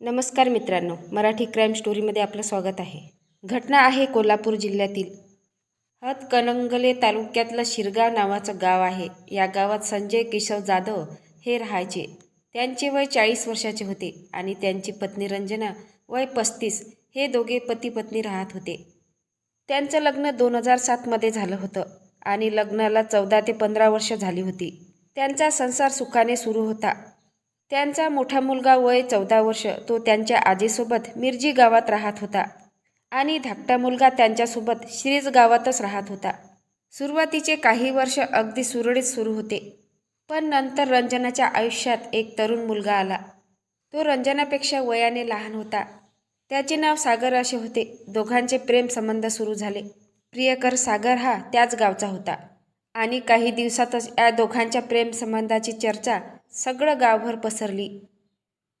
नमस्कार मित्रांनो मराठी क्राईम स्टोरीमध्ये आपलं स्वागत आहे. घटना आहे कोल्हापूर जिल्ह्यातील. हतकणंगले तालुक्यातलं शिरगाव नावाचं गाव आहे. या गावात संजय केशव जाधव हे राहायचे. त्यांचे वय चाळीस वर्षाचे होते आणि त्यांची पत्नी रंजना वय पस्तीस हे दोघे पती पत्नी राहत होते. त्यांचं लग्न दोन हजार सातमध्ये झालं होतं आणि लग्नाला चौदा ते पंधरा वर्ष झाली होती. त्यांचा संसार सुखाने सुरू होता. त्यांचा मोठा मुलगा वय चौदा वर्ष तो त्यांच्या आजीसोबत मिरजी गावात राहत होता. आणि धाकटा मुलगा त्यांच्यासोबत श्रीज गावातच राहत होता. सुरुवातीचे काही वर्ष अगदी सुरळीत सुरू होते. पण नंतर रंजनाच्या आयुष्यात एक तरुण मुलगा आला. तो रंजनापेक्षा वयाने लहान होता. त्याचे नाव सागर असे होते. दोघांचे प्रेम संबंध सुरू झाले. प्रियकर सागर हा त्याच गावचा होता. आणि काही दिवसातच या दोघांच्या प्रेमसंबंधाची चर्चा सगळं गावभर पसरली.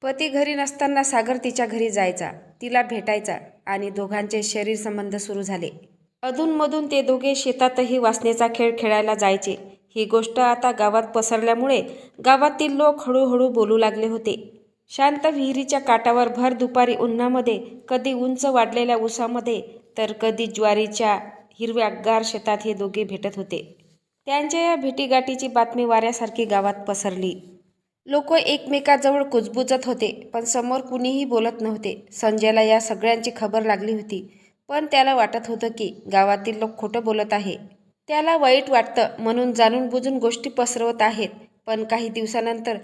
पती घरी नसताना सागर तिच्या घरी जायचा तिला भेटायचा आणि दोघांचे शरीर संबंध सुरू झाले. अधूनमधून ते दोघे शेतातही वासनेचा खेळ खेळायला जायचे. ही गोष्ट आता गावात पसरल्यामुळे गावातील लोक हळूहळू बोलू लागले होते. शांत विहिरीच्या काठावर भर दुपारी उन्हामध्ये कधी उंच वाढलेल्या उसामध्ये तर कधी ज्वारीच्या हिरव्यागार शेतात हे दोघे भेटत होते. त्यांच्या या भेटीगाठीची बातमी वाऱ्यासारखी गावात पसरली. लोक एकमेकाजवळ कुजबुजत होते पण समोर कुणीही बोलत नव्हते. संजयला या सगळ्यांची खबर लागली होती पण त्याला वाटत होतं की गावातील लोक खोटं बोलत आहे. त्याला वाईट वाटतं म्हणून जाणून बुजून गोष्टी पसरवत आहेत पण काही दिवसानंतर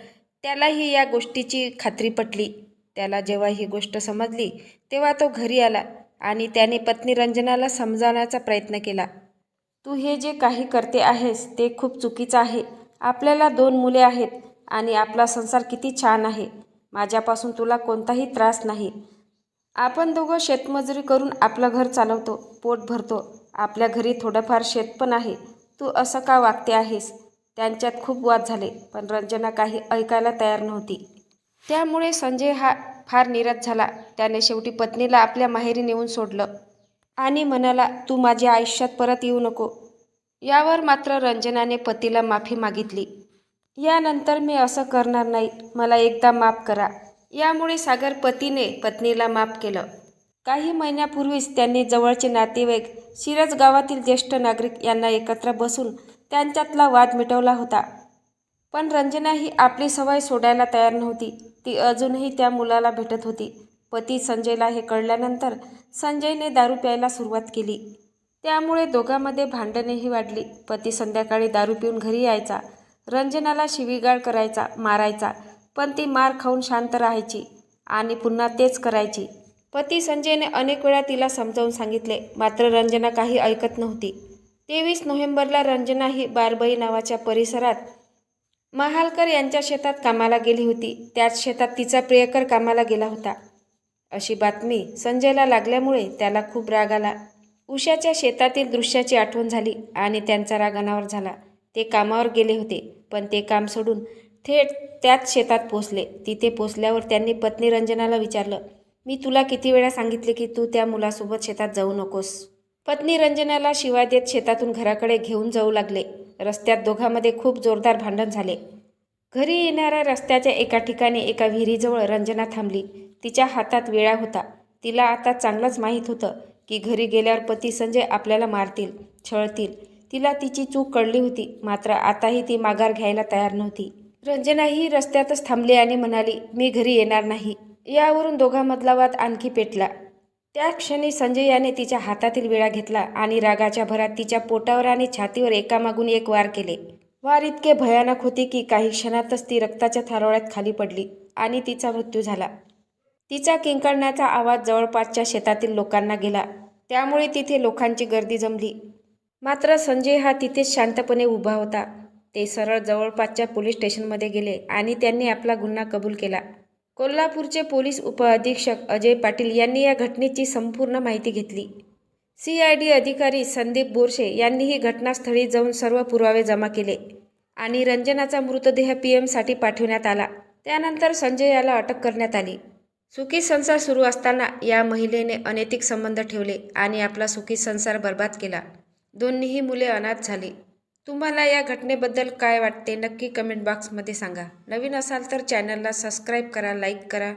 त्यालाही या गोष्टीची खात्री पटली. त्याला जेव्हा ही गोष्ट समजली तेव्हा तो घरी आला आणि त्याने पत्नी रंजनाला समजावण्याचा प्रयत्न केला. तू हे जे काही करते आहेस ते खूप चुकीचं आहे. आपल्याला दोन मुले आहेत आणि आपला संसार किती छान आहे. माझ्यापासून तुला कोणताही त्रास नाही. आपण दोघं शेतमजुरी करून आपलं घर चालवतो पोट भरतो. आपल्या घरी थोडंफार शेत पण आहे. तू असं का वागते आहेस? त्यांच्यात खूप वाद झाले पण रंजना काही ऐकायला तयार नव्हती. त्यामुळे संजय हा फार निराश झाला. त्याने शेवटी पत्नीला आपल्या माहेरी नेऊन सोडलं. आणि म्हणाला तू माझ्या आयुष्यात परत येऊ नको. यावर मात्र रंजनाने पतीला माफी मागितली. यानंतर मी असं करणार नाही. मला एकदा माफ करा. यामुळे सागर पतीने पत्नीला माफ केलं. काही महिन्यापूर्वीच त्यांनी जवळचे नातेवाईक शिरज गावातील ज्येष्ठ नागरिक यांना एकत्र बसून त्यांच्यातला वाद मिटवला होता. पण रंजना ही आपली सवय सोडायला तयार नव्हती. ती अजूनही त्या मुलाला भेटत होती. पती संजयला हे कळल्यानंतर संजयने दारू प्यायला सुरुवात केली. त्यामुळे दोघांमध्ये भांडणेही वाढली. पती संध्याकाळी दारू पिऊन घरी यायचा. रंजनाला शिवीगाळ करायचा मारायचा. पण ती मार खाऊन शांत राहायची आणि पुन्हा तेच करायची. पती संजयने अनेक वेळा तिला समजावून सांगितले. मात्र रंजना काही ऐकत नव्हती. तेवीस नोव्हेंबरला रंजना ही बारबई नावाच्या परिसरात महालकर यांच्या शेतात कामाला गेली होती. त्याच शेतात तिचा प्रियकर कामाला गेला होता. अशी बातमी संजयला लागल्यामुळे त्याला खूप राग आला. उषाच्या शेतातील दृश्याची आठवण झाली आणि त्यांचा राग अनावर झाला. ते कामावर गेले होते पण ते काम सोडून थेट त्याच शेतात पोचले तिथे पोचल्यावर त्यांनी पत्नी रंजनाला विचारलं मी तुला किती वेळा सांगितले की तू त्या मुलासोबत शेतात जाऊ नकोस? पत्नी रंजनाला शिवाय देत शेतातून घराकडे घेऊन जाऊ लागले. रस्त्यात दोघांमध्ये खूप जोरदार भांडण झाले. घरी येणाऱ्या रस्त्याच्या एका ठिकाणी एका विहिरीजवळ रंजना थांबली. तिच्या हातात वेळा होता. तिला आता चांगलंच माहीत होतं की घरी गेल्यावर पती संजय आपल्याला मारतील छळतील. तिला तिची चूक कळली होती मात्र आताही ती माघार घ्यायला तयार नव्हती. रंजनाही रस्त्यातच थांबली आणि म्हणाली मी घरी येणार नाही. यावरून दोघांमधला वाद आणखी पेटला. त्या क्षणी संजय याने तिच्या हातातील विळा घेतला आणि रागाच्या भरात तिच्या पोटावर आणि छातीवर एकामागून एक वार केले. वार इतके भयानक होते की काही क्षणातच ती रक्ताच्या थारोळ्यात खाली पडली आणि तिचा मृत्यू झाला. तिचा किंकाळण्याचा आवाज जवळपासच्या शेतातील लोकांना गेला. त्यामुळे तिथे लोकांची गर्दी जमली. मात्र संजय हा तिथेच शांतपणे उभा होता. ते सरळ जवळपासच्या पोलीस स्टेशनमध्ये गेले आणि त्यांनी आपला गुन्हा कबूल केला. कोल्हापूरचे पोलीस उपअधीक्षक अजय पाटील यांनी या घटनेची संपूर्ण माहिती घेतली. सी आय डी अधिकारी संदीप बोरशे यांनीही घटनास्थळी जाऊन सर्व पुरावे जमा केले आणि रंजनाचा मृतदेह पी एमसाठी पाठवण्यात आला. त्यानंतर संजय याला अटक करण्यात आली. सुखी संसार सुरू असताना या महिलेने अनैतिक संबंध ठेवले आणि आपला सुखी संसार बर्बाद केला. दोन्हीही मुले अनाथ झाली. तुम्हाला या घटनेबद्दल काय वाटते? नक्की कमेंट बॉक्समध्ये सांगा. नवीन असाल तर चॅनलला सबस्क्राईब करा लाईक करा.